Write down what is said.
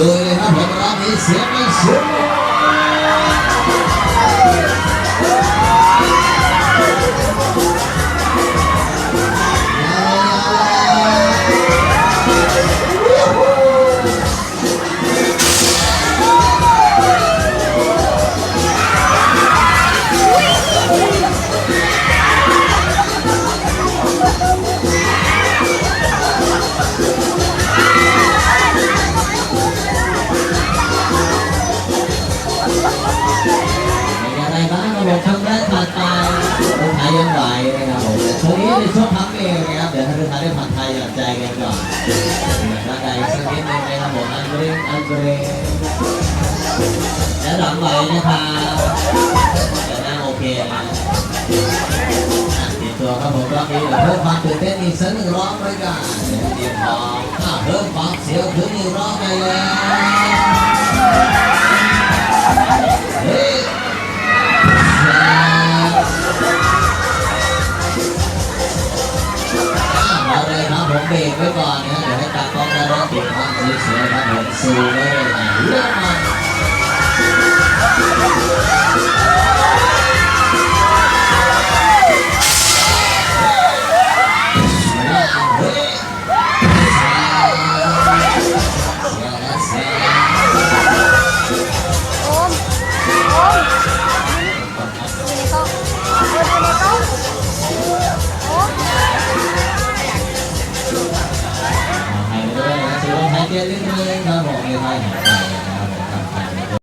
ดูเลยครับ เป็นยังไงบ้างครับผมครั้งแรกผ่านไปลูกค้ายังไหวนะครับผมช่วงนี้ในช่วงพักเองนะครับเดี๋ยวให้ลูกค้าได้ผ่อนคลายหย่อนใจกันก่อนร่างกายสักนิดนึงนะครับผมอันเบรกอันเบรกและหลังไหวนะครับจะนั่งโอเคนะเตรียมตัวครับผมรอบนี้เดี๋ยวเพิ่มความตื่นเต้นอีกสักหนึ่งรอบเลยกันเตรียมพร้อมอะเพิ่มความเสียวขึ้นอีกรอบไปเลย มาเลยครับผมเบรกไว้ก่อนนะเดี๋ยวให้ตากล้องได้รับติดความสวยๆครับผมซูมไว้เลยนะเรื่องมัน 点的多人才好没啥意思